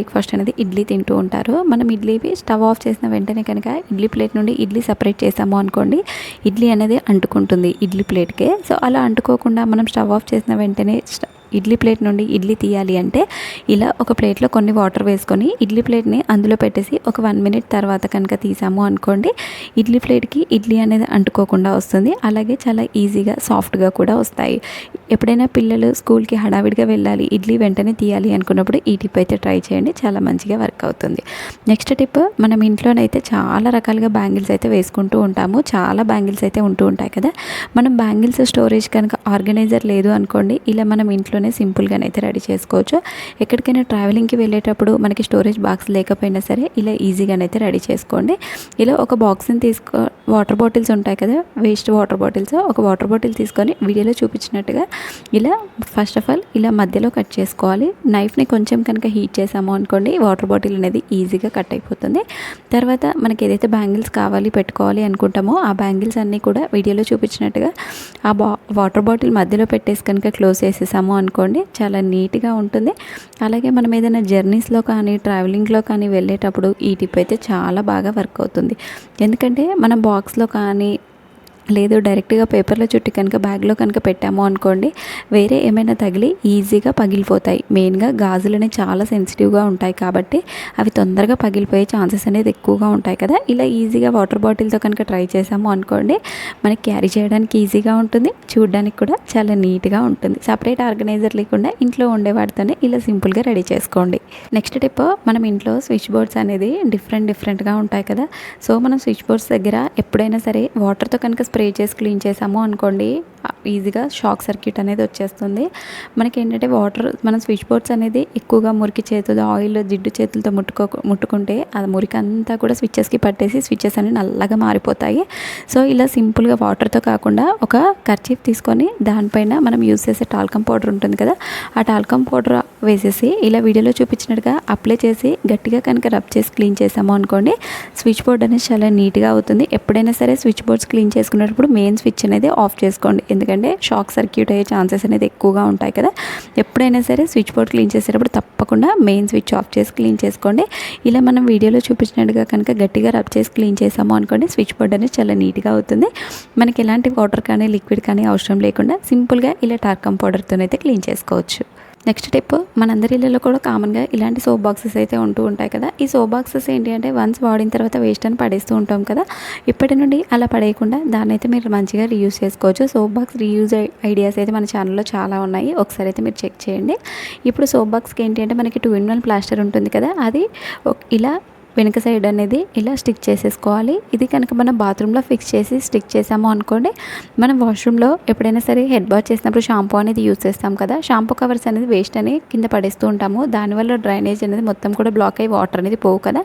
Breakfast అనేది ఇడ్లీ తింటూ ఉంటారు. మనం ఇడ్లీవి స్టవ్ ఆఫ్ చేసిన వెంటనే కనుక ఇడ్లీ ప్లేట్ నుండి ఇడ్లీ సపరేట్ చేసాము అనుకోండి ఇడ్లీ అనేది అంటుకుంటుంది ఇడ్లీ ప్లేట్కే. సో అలా అంటుకోకుండా మనం స్టవ్ ఆఫ్ చేసిన వెంటనే ఇడ్లీ ప్లేట్ నుండి ఇడ్లీ తీయాలి అంటే ఇలా ఒక ప్లేట్లో కొన్ని వాటర్ వేసుకొని ఇడ్లీ ప్లేట్ని అందులో పెట్టేసి ఒక వన్ మినిట్ తర్వాత కనుక తీసాము అనుకోండి ఇడ్లీ ప్లేట్కి ఇడ్లీ అనేది అంటుకోకుండా వస్తుంది. అలాగే చాలా ఈజీగా సాఫ్ట్గా కూడా వస్తాయి. ఎప్పుడైనా పిల్లలు స్కూల్కి హడావిడిగా వెళ్ళాలి ఇడ్లీ వెంటనే తీయాలి అనుకున్నప్పుడు ఈ టిప్ అయితే ట్రై చేయండి. చాలా మంచిగా వర్క్ అవుతుంది. నెక్స్ట్ టిప్ మనం ఇంట్లోనైతే చాలా రకాలుగా బ్యాంగిల్స్ అయితే వేసుకుంటూ ఉంటాము. చాలా బ్యాంగిల్స్ అయితే ఉంటూ ఉంటాయి కదా. మనం బ్యాంగిల్స్ స్టోరేజ్ కనుక ఆర్గనైజర్ లేదు అనుకోండి ఇలా మనం ఇంట్లో ఇంట్లోనే అయితే రెడీ చేసుకోవచ్చు. ఎక్కడికైనా ట్రావెలింగ్కి వెళ్ళేటప్పుడు మనకి స్టోరేజ్ బాక్స్ లేకపోయినా సరే ఇలా ఈజీగానైతే రెడీ చేసుకోండి. ఇలా ఒక బాక్స్ని తీసుకో వాటర్ బాటిల్స్ ఉంటాయి కదా వేస్ట్ వాటర్ బాటిల్స్ ఒక వాటర్ బాటిల్ తీసుకొని వీడియోలో చూపించినట్టుగా ఇలా ఫస్ట్ ఆఫ్ ఆల్ ఇలా మధ్యలో కట్ చేసుకోవాలి. నైఫ్ని కొంచెం కనుక హీట్ చేసాము అనుకోండి వాటర్ బాటిల్ అనేది ఈజీగా కట్ అయిపోతుంది. తర్వాత మనకి ఏదైతే బ్యాంగిల్స్ కావాలి పెట్టుకోవాలి అనుకుంటామో ఆ బ్యాంగిల్స్ అన్నీ కూడా వీడియోలో చూపించినట్టుగా ఆ బా వాటర్ బాటిల్ మధ్యలో పెట్టేసి కనుక క్లోజ్ చేసేసాము అనుకోండి చాలా నీట్గా ఉంటుంది. అలాగే మనం ఏదైనా జర్నీస్లో కానీ ట్రావెలింగ్లో కానీ వెళ్ళేటప్పుడు ఈ టిప్ అయితే చాలా బాగా వర్క్ అవుతుంది. ఎందుకంటే మనం బాక్స్లో కానీ లేదు డైరెక్ట్గా పేపర్లో చుట్టి కనుక బ్యాగ్లో కనుక పెట్టాము అనుకోండి వేరే ఏమైనా తగిలి ఈజీగా పగిలిపోతాయి. మెయిన్గా గాజులు చాలా సెన్సిటివ్గా ఉంటాయి కాబట్టి అవి తొందరగా పగిలిపోయే ఛాన్సెస్ అనేది ఎక్కువగా ఉంటాయి కదా. ఇలా ఈజీగా వాటర్ బాటిల్తో కనుక ట్రై చేసాము అనుకోండి మనకి క్యారీ చేయడానికి ఈజీగా ఉంటుంది చూడడానికి కూడా చాలా నీట్గా ఉంటుంది. సపరేట్ ఆర్గనైజర్ లేకుండా ఇంట్లో ఉండే వాటితోనే ఇలా సింపుల్గా రెడీ చేసుకోండి. నెక్స్ట్ టిప్ మనం ఇంట్లో స్విచ్ బోర్డ్స్ అనేది డిఫరెంట్ డిఫరెంట్గా ఉంటాయి కదా. సో మనం స్విచ్ బోర్డ్స్ దగ్గర ఎప్పుడైనా సరే వాటర్తో కనుక స్ప్రే చేసి క్లీన్ చేసాము అనుకోండి. ఈజీగా షాక్ సర్క్యూట్ అనేది వచ్చేస్తుంది. మనకి ఏంటంటే వాటర్ మనం స్విచ్ బోర్డ్స్ అనేది ఎక్కువగా మురికి చేతులు ఆయిల్ జిడ్డు చేతులతో ముట్టుకో ముట్టుకుంటే ఆ మురికి అంతా కూడా స్విచ్చెస్కి పట్టేసి స్విచ్చెస్ అనేవి నల్లగా మారిపోతాయి. సో ఇలా సింపుల్గా వాటర్తో కాకుండా ఒక కర్చీఫ్ తీసుకొని దానిపైన మనం యూస్ చేసే టాల్కమ్ పౌడర్ ఉంటుంది కదా ఆ టాల్కమ్ పౌడర్ వేసేసి ఇలా వీడియోలో చూపించినట్టుగా అప్లై చేసి గట్టిగా కనుక రబ్ చేసి క్లీన్ చేసాము అనుకోండి స్విచ్ బోర్డ్ అనేది చాలా నీట్గా అవుతుంది. ఎప్పుడైనా సరే స్విచ్ బోర్డ్స్ క్లీన్ చేసుకునేటప్పుడు మెయిన్ స్విచ్ అనేది ఆఫ్ చేసుకోండి. ఎందుకంటే షాక్ సర్క్యూట్ అయ్యే ఛాన్సెస్ అనేది ఎక్కువగా ఉంటాయి కదా. ఎప్పుడైనా సరే స్విచ్ బోర్డ్ క్లీన్ చేసేటప్పుడు తప్పకుండా మెయిన్ స్విచ్ ఆఫ్ చేసి క్లీన్ చేసుకోండి. ఇలా మనం వీడియోలో చూపించినట్టుగా కనుక గట్టిగా రబ్ చేసి క్లీన్ చేసాము అనుకోండి స్విచ్ బోర్డ్ అనేది చాలా నీట్గా అవుతుంది. మనకి ఎలాంటి వాటర్ కానీ లిక్విడ్ కానీ అవసరం లేకుండా సింపుల్గా ఇలా టార్కమ్ పౌడర్తోనైతే క్లీన్ చేసుకోవచ్చు. నెక్స్ట్ టిప్ మనందరి ఇళ్ళలో కూడా కామన్గా ఇలాంటి సోప్ బాక్సెస్ అయితే ఉంటూ ఉంటాయి కదా. ఈ సోప్ బాక్సెస్ ఏంటి అంటే వన్స్ వాడిన తర్వాత వేస్ట్ అని పడేస్తూ ఉంటాం కదా. ఇప్పటి నుండి అలా పడేయకుండా దాన్ని అయితే మీరు మంచిగా రీయూజ్ చేసుకోవచ్చు. సోప్ బాక్స్ రీయూజ్ ఐడియాస్ అయితే మన ఛానల్లో చాలా ఉన్నాయి. ఒకసారి అయితే మీరు చెక్ చేయండి. ఇప్పుడు సోప్ బాక్స్కి ఏంటి అంటే మనకి టూ ఇన్ వన్ ప్లాస్టర్ ఉంటుంది కదా. అది ఇలా వెనక సైడ్ అనేది ఇలా స్టిక్ చేసేసుకోవాలి. ఇది కనుక మనం బాత్రూంలో ఫిక్స్ చేసి స్టిక్ చేసాము అనుకోండి మనం వాష్రూమ్లో ఎప్పుడైనా సరే హెడ్ బాత్ చేసినప్పుడు షాంపూ అనేది యూస్ చేస్తాం కదా. షాంపూ కవర్స్ అనేది వేస్ట్ అని కింద పడేస్తూ ఉంటాము. దానివల్ల డ్రైనేజ్ అనేది మొత్తం కూడా బ్లాక్ అయ్యి వాటర్ అనేది పోవు కదా.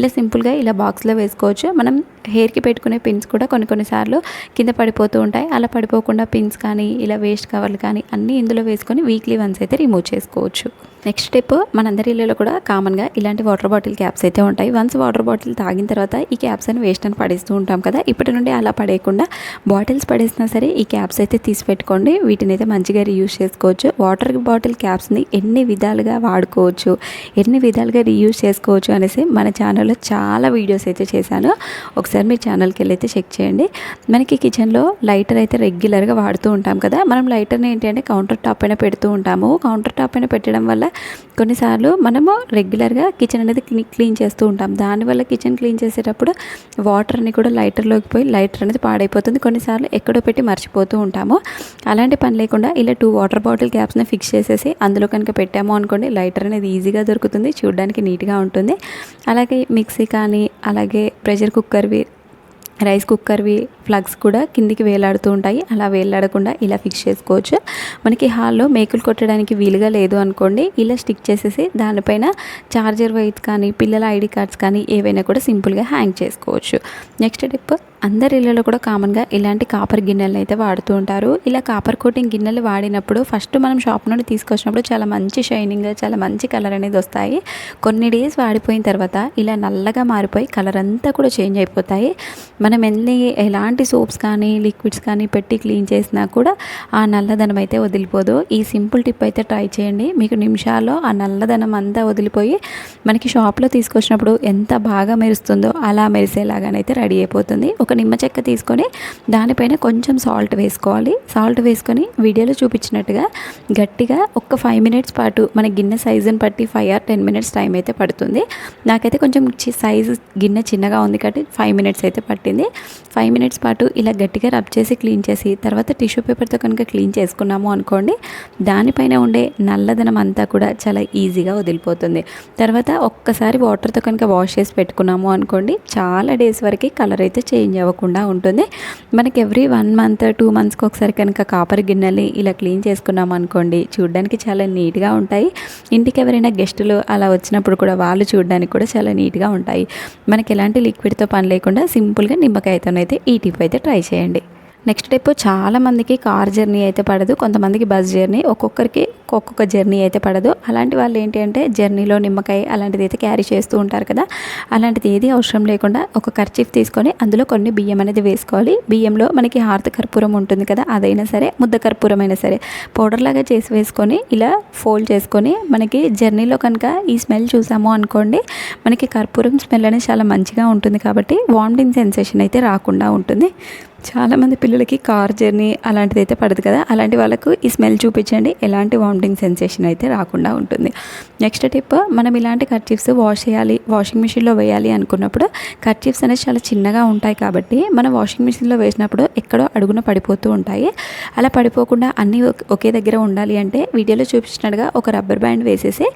ఇలా సింపుల్గా ఇలా బాక్స్లో వేసుకోవచ్చు. మనం హెయిర్కి పెట్టుకునే పిన్స్ కూడా కొన్ని కొన్నిసార్లు కింద పడిపోతూ ఉంటాయి. అలా పడిపోకుండా పిన్స్ కానీ ఇలా వేస్ట్ కవర్లు కానీ అన్నీ ఇందులో వేసుకొని వీక్లీ వన్స్ అయితే రిమూవ్ చేసుకోవచ్చు. నెక్స్ట్ స్టెప్ మనందరి ఇళ్ళలో కూడా కామన్గా ఇలాంటి వాటర్ బాటిల్ క్యాప్స్ అయితే ఉంటాయి. వన్స్ వాటర్ బాటిల్ తాగిన తర్వాత ఈ క్యాప్స్ అని వేస్ట్ అని పడేస్తూ ఉంటాం కదా. ఇప్పటి నుండి అలా పడేయకుండా బాటిల్స్ పడేసినా సరే ఈ క్యాప్స్ అయితే తీసి పెట్టుకోండి వీటిని అయితే మంచిగా రీయూజ్ చేసుకోవచ్చు. వాటర్ బాటిల్ క్యాప్స్ని ఎన్ని విధాలుగా వాడుకోవచ్చు ఎన్ని విధాలుగా రీయూజ్ చేసుకోవచ్చు అనేసి మన ఛానల్లో చాలా వీడియోస్ అయితే చేశాను. ఒకసారి మీ ఛానల్కి వెళ్ళి అయితే చెక్ చేయండి. మనకి కిచెన్లో లైటర్ అయితే రెగ్యులర్గా వాడుతూ ఉంటాం కదా. మనం లైటర్ని ఏంటంటే కౌంటర్ టాప్ పైన పెడుతూ ఉంటాము. కౌంటర్ టాప్ పైన పెట్టడం వల్ల కొన్నిసార్లు మనము రెగ్యులర్గా కిచెన్ అనేది క్లీన్ చేస్తూ ఉంటాం. దానివల్ల కిచెన్ క్లీన్ చేసేటప్పుడు వాటర్ అని కూడా లైటర్లోకి పోయి లైటర్ అనేది పాడైపోతుంది. కొన్నిసార్లు ఎక్కడో పెట్టి మర్చిపోతూ ఉంటాము. అలాంటి పని లేకుండా ఇలా టూ వాటర్ బాటిల్ క్యాప్స్ని ఫిక్స్ చేసేసి అందులో కనుక పెట్టాము అనుకోండి లైటర్ అనేది ఈజీగా దొరుకుతుంది. చూడడానికి నీట్గా ఉంటుంది. అలాగే మిక్సీ కానీ అలాగే ప్రెషర్ కుక్కర్వి రైస్ కుక్కర్వి ప్లగ్స్ కూడా కిందికి వేలాడుతూ ఉంటాయి. అలా వేలాడకుండా ఇలా ఫిక్స్ చేసుకోవచ్చు. మనకి హాల్లో మేకులు కొట్టడానికి వీలుగా లేదు అనుకోండి. ఇలా స్టిక్ చేసేసి దానిపైన చార్జర్ వైట్ కానీ పిల్లల ఐడి కార్డ్స్ కానీ ఏవైనా కూడా సింపుల్గా హ్యాంగ్ చేసుకోవచ్చు. నెక్స్ట్ టిప్ అందరి ఇళ్ళలో కూడా కామన్గా ఇలాంటి కాపర్ గిన్నెలు అయితే వాడుతూ ఉంటారు. ఇలా కాపర్ కోటింగ్ గిన్నెలు వాడినప్పుడు ఫస్ట్ మనం షాప్ నుండి తీసుకొచ్చినప్పుడు చాలా మంచి షైనింగ్ చాలా మంచి కలర్ అనేది వస్తాయి. కొన్ని డేస్ వాడిపోయిన తర్వాత ఇలా నల్లగా మారిపోయి కలర్ అంతా కూడా చేంజ్ అయిపోతాయి. మనం ఎన్ని ఎలాంటి సోప్స్ కానీ లిక్విడ్స్ కానీ పెట్టి క్లీన్ చేసినా కూడా ఆ నల్లదనం అయితే వదిలిపోదు. ఈ సింపుల్ టిప్ అయితే ట్రై చేయండి. మీకు నిమిషాల్లో ఆ నల్లదనం అంతా వదిలిపోయి మనకి షాప్లో తీసుకొచ్చినప్పుడు ఎంత బాగా మెరుస్తుందో అలా మెరిసేలాగానైతే రెడీ అయిపోతుంది. ఒక నిమ్మ చెక్క తీసుకొని దానిపైన కొంచెం సాల్ట్ వేసుకోవాలి. సాల్ట్ వేసుకొని వీడియోలో చూపించినట్టుగా గట్టిగా ఒక ఫైవ్ మినిట్స్ పాటు మన గిన్నె సైజుని బట్టి five or ten minutes time అయితే పడుతుంది. నాకైతే కొంచెం సైజు గిన్నె చిన్నగా ఉంది కాబట్టి ఫైవ్ మినిట్స్ అయితే పట్టింది. ఫైవ్ మినిట్స్ పాటు ఇలా గట్టిగా రబ్ చేసి క్లీన్ చేసి తర్వాత టిష్యూ పేపర్తో కనుక క్లీన్ చేసుకున్నాము అనుకోండి దానిపైన ఉండే నల్లదనం అంతా కూడా చాలా ఈజీగా వదిలిపోతుంది. తర్వాత ఒక్కసారి వాటర్తో కనుక వాష్ చేసి పెట్టుకున్నాము అనుకోండి చాలా డేస్ వరకు కలర్ అయితే చేంజ్ అవ్వకుండా ఉంటుంది. మనకి ఎవ్రీ వన్ మంత్ టూ మంత్స్కి ఒకసారి కనుక కాపర్ గిన్నెలు ఇలా క్లీన్ చేసుకున్నాం అనుకోండి చూడడానికి చాలా నీట్గా ఉంటాయి. ఇంటికి ఎవరైనా గెస్టులు అలా వచ్చినప్పుడు కూడా వాళ్ళు చూడడానికి కూడా చాలా నీట్గా ఉంటాయి. మనకి ఎలాంటి లిక్విడ్తో పని లేకుండా సింపుల్గా నిమ్మకాయతోనైతే ఈ టిప్ అయితే ట్రై చేయండి. నెక్స్ట్ టైప్ చాలామందికి కార్ జర్నీ అయితే పడదు. కొంతమందికి బస్ జర్నీ ఒక్కొక్కరికి ఒక్కొక్క జర్నీ అయితే పడదు. అలాంటి వాళ్ళు ఏంటి అంటే జర్నీలో నిమ్మకాయ అలాంటిది అయితే క్యారీ చేస్తూ ఉంటారు కదా. అలాంటిది ఏది అవసరం లేకుండా ఒక కర్చీఫ్ తీసుకొని అందులో కొన్ని బియ్యం అనేది వేసుకోవాలి. బియ్యంలో మనకి హారత కర్పూరం ఉంటుంది కదా అదైనా సరే ముద్ద కర్పూరం అయినా సరే పౌడర్ లాగా చేసి వేసుకొని ఇలా ఫోల్డ్ చేసుకొని మనకి జర్నీలో కనుక ఈ స్మెల్ చూసాము అనుకోండి మనకి కర్పూరం స్మెల్ అనేది చాలా మంచిగా ఉంటుంది కాబట్టి వామిటింగ్ సెన్సేషన్ అయితే రాకుండా ఉంటుంది. చాలామంది పిల్లలకి కార్ జర్నీ అలాంటిది అయితే పడదు కదా. అలాంటి వాళ్ళకు ఈ స్మెల్ చూపించండి. ఎలాంటి వామిటింగ్ సెన్సేషన్ అయితే రాకుండా ఉంటుంది. నెక్స్ట్ టిప్ మనం ఇలాంటి కర్చీఫ్స్ వాష్ చేయాలి వాషింగ్ మిషన్లో వేయాలి అనుకున్నప్పుడు కర్చీఫ్స్ అనేవి చాలా చిన్నగా ఉంటాయి కాబట్టి మనం వాషింగ్ మిషన్లో వేసినప్పుడు ఎక్కడో అడుగున పడిపోతూ ఉంటాయి. అలా పడిపోకుండా అన్నీ ఒకే దగ్గర ఉండాలి అంటే వీడియోలో చూపించినట్టుగా ఒక రబ్బర్ బ్యాండ్ వేసేసి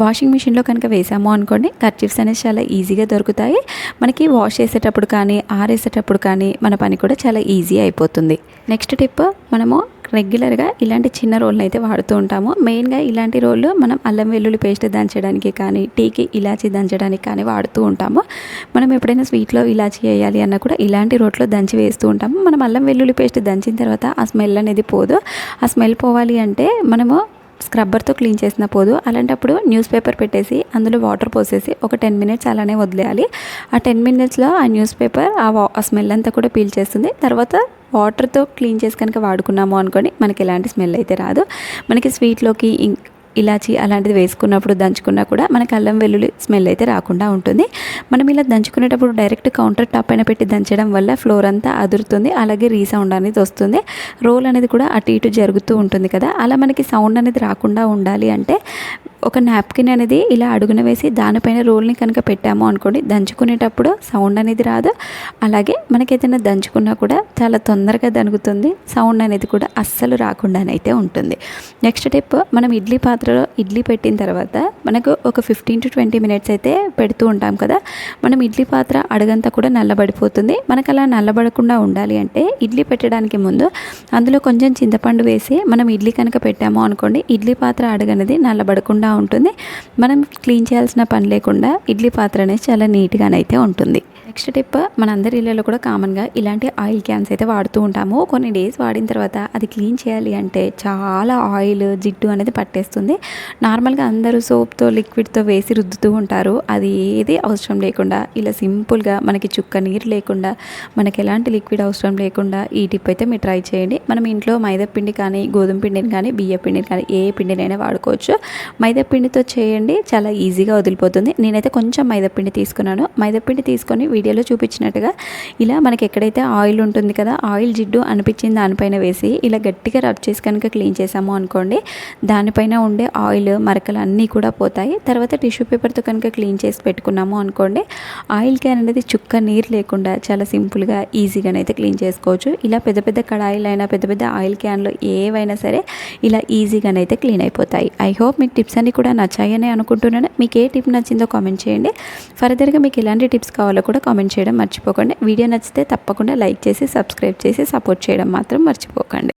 వాషింగ్ మిషన్లో కనుక వేసాము అనుకోండి కర్చీఫ్స్ అనేవి చాలా ఈజీగా దొరుకుతాయి. మనకి వాష్ చేసేటప్పుడు కానీ ఆరేసేటప్పుడు కానీ మన పని కూడా చాలా ఈజీ అయిపోతుంది. నెక్స్ట్ టిప్ మనము రెగ్యులర్గా ఇలాంటి చిన్న రోల్ని అయితే వాడుతూ ఉంటాము. మెయిన్గా ఇలాంటి రోళ్ళు మనం అల్లం వెల్లుల్లి పేస్ట్ దంచడానికి కానీ టీకి ఇలాచి దంచడానికి కానీ వాడుతూ ఉంటాము. మనం ఎప్పుడైనా స్వీట్లో ఇలాచి వేయాలి అన్నా కూడా ఇలాంటి రోట్లో దంచి వేస్తూ ఉంటాము. మనం అల్లం వెల్లుల్లి పేస్ట్ దంచిన తర్వాత ఆ స్మెల్ అనేది పోదు. ఆ స్మెల్ పోవాలి అంటే మనము స్క్రబ్బర్తో క్లీన్ చేసిన పోదు. అలాంటప్పుడు న్యూస్ పేపర్ పెట్టేసి అందులో వాటర్ పోసేసి ఒక టెన్ మినిట్స్ అలానే వదిలేయాలి. ఆ టెన్ మినిట్స్లో ఆ న్యూస్ పేపర్ ఆ వా స్మెల్ అంతా కూడా పీల్ చేస్తుంది. తర్వాత వాటర్తో క్లీన్ చేసి కనుక వాడుకున్నాము అనుకోండి మనకి ఎలాంటి స్మెల్ అయితే రాదు. మనకి స్వీట్లోకి ఇలాచి అలాంటిది వేసుకున్నప్పుడు దంచుకున్నా కూడా మనకి అల్లం వెల్లుల్లి స్మెల్ అయితే రాకుండా ఉంటుంది. మనం ఇలా దంచుకునేటప్పుడు డైరెక్ట్ కౌంటర్ టాప్ పైన పెట్టి దంచడం వల్ల ఫ్లోర్ అంతా అదురుతుంది. అలాగే రీసౌండ్ అనేది వస్తుంది. రోల్ అనేది కూడా అటు ఇటు జరుగుతూ ఉంటుంది కదా. అలా మనకి సౌండ్ అనేది రాకుండా ఉండాలి అంటే ఒక నాప్కిన్ అనేది ఇలా అడుగున వేసి దానిపైన రోల్ని కనుక పెట్టాము అనుకోండి దంచుకునేటప్పుడు సౌండ్ అనేది రాదు. అలాగే మనకి ఏదైనా దంచుకున్నా కూడా చాలా తొందరగా దనుగుతుంది సౌండ్ అనేది కూడా అస్సలు రాకుండానైతే ఉంటుంది. నెక్స్ట్ టిప్ మనం ఇడ్లీ పాత్రలో ఇడ్లీ పెట్టిన తర్వాత మనకు ఒక ఫిఫ్టీన్ టు ట్వంటీ మినిట్స్ అయితే పెడుతూ ఉంటాం కదా మనం ఇడ్లీ పాత్ర అడగంతా కూడా నల్లబడిపోతుంది. మనకు అలా నల్లబడకుండా ఉండాలి అంటే ఇడ్లీ పెట్టడానికి ముందు అందులో కొంచెం చింతపండు వేసి మనం ఇడ్లీ కనుక పెట్టాము అనుకోండి ఇడ్లీ పాత్ర అడగనేది నల్లబడకుండా ఉంటుంది. మనం క్లీన్ చేయాల్సిన పని లేకుండా ఇడ్లీ పాత్ర అనేది చాలా నీట్గానైతే ఉంటుంది. నెక్స్ట్ టిప్ మనందరి ఇళ్ళలో కూడా కామన్గా ఇలాంటి ఆయిల్ క్యాన్స్ అయితే వాడుతూ ఉంటాము. కొన్ని డేస్ వాడిన తర్వాత అది క్లీన్ చేయాలి అంటే చాలా ఆయిల్ జిడ్డు అనేది పట్టేస్తుంది. నార్మల్గా అందరూ సోప్తో లిక్విడ్తో వేసి రుద్దుతూ ఉంటారు. అది ఏది అవసరం లేకుండా ఇలా సింపుల్గా మనకి చుక్క నీరు లేకుండా మనకి ఎలాంటి లిక్విడ్ అవసరం లేకుండా ఈ టిప్ అయితే మీరు ట్రై చేయండి. మనం ఇంట్లో మైదా పిండి కానీ గోధుమ పిండిని కానీ బియ్య పిండిని కానీ ఏ పిండినైనా వాడుకోవచ్చు. మైదా పిండితో చేయండి చాలా ఈజీగా వదిలిపోతుంది. నేనైతే కొంచెం మైదా పిండి తీసుకున్నాను. మైదా పిండి తీసుకొని వీడియోలో చూపించినట్టుగా ఇలా మనకి ఎక్కడైతే ఆయిల్ ఉంటుంది కదా ఆయిల్ జిడ్డు అనిపించింది దానిపైన వేసి ఇలా గట్టిగా రబ్ చేసి కనుక క్లీన్ చేసాము అనుకోండి దానిపైన ఉండే ఆయిల్ మరకలు అన్నీ కూడా పోతాయి. తర్వాత టిష్యూ పేపర్తో కనుక క్లీన్ చేసి పెట్టుకున్నాము అనుకోండి ఆయిల్ క్యాన్ అనేది చుక్క నీరు లేకుండా చాలా సింపుల్గా ఈజీగానైతే క్లీన్ చేసుకోవచ్చు. ఇలా పెద్ద పెద్ద కడాయిలు అయినా పెద్ద పెద్ద ఆయిల్ క్యాన్లు ఏవైనా సరే ఇలా ఈజీగానైతే క్లీన్ అయిపోతాయి. ఐ హోప్ మీకు టిప్స్ అన్నీ కూడా నచ్చాయని అనుకుంటున్నాను. మీకు ఏ టిప్ నచ్చిందో కామెంట్ చేయండి. ఫర్దర్గా మీకు ఎలాంటి టిప్స్ కావాలో కూడా కామెంట్ చేయడం మర్చిపోకండి. వీడియో నచ్చితే తప్పకుండా లైక్ చేసి సబ్స్క్రైబ్ చేసి సపోర్ట్ చేయడం మాత్రం మర్చిపోకండి.